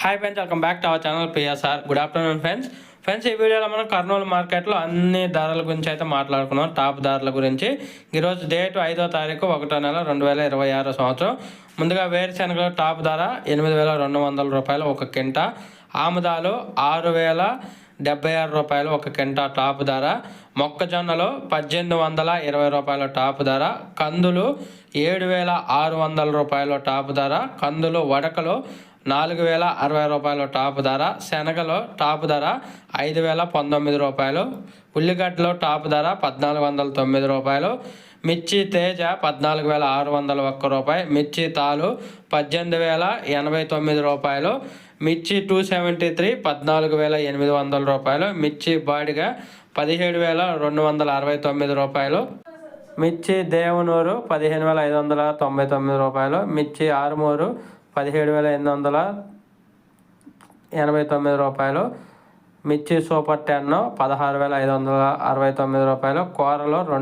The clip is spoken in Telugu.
Hi friends welcome back to our channel PSR good afternoon friends friends ఈ వీడియోలో మనం కర్నూలు మార్కెట్లో అన్ని ధరల గురించి అయితే మాట్లాడుకున్నాం. టాప్ ధరల గురించి. ఈరోజు డేట్ ఐదో తారీఖు ఒకటో నెల రెండు వేల ఇరవై ఆరో సంవత్సరం. ముందుగా వేరుశనగలు టాప్ ధర ఎనిమిది వేల రెండు వందల రూపాయలు ఒక కింట. ఆముదాలు ఆరు వేల డెబ్బై ఆరు రూపాయలు ఒక కింట టాప్ ధర. మొక్కజొన్నలు పద్దెనిమిది వందల ఇరవై రూపాయల టాప్ ధర. కందులు ఏడు వేల ఆరు వందల రూపాయల టాప్ ధర. కందులు వడకలు నాలుగు వేల అరవై రూపాయల టాప్ ధర శనగలో టాప్ ధర ఐదు వేల పంతొమ్మిది రూపాయలు ఉల్లిగడ్డలు టాప్ ధర పద్నాలుగు వందల తొమ్మిది రూపాయలు మిర్చి తేజ పద్నాలుగు వేల ఆరు వందల ఒక్క రూపాయి మిర్చి తాలు పద్దెనిమిది వేల ఎనభై తొమ్మిది రూపాయలు మిర్చి టూ సెవెంటీ త్రీ పద్నాలుగు వేల ఎనిమిది వందల రూపాయలు మిర్చి బాడిగా పదిహేడు వేల రెండు వందల అరవై తొమ్మిది రూపాయలు మిర్చి దేవనూరు పదిహేను వేల ఐదు వందల తొంభై తొమ్మిది రూపాయలు మిర్చి ఆరుమూరు పదిహేడు వేల ఎనిమిది వందల ఎనభై తొమ్మిది రూపాయలు మిర్చి సూపర్ టెన్ పదహారు వేల ఐదు వందల అరవై తొమ్మిది రూపాయలు కూరలు రెండు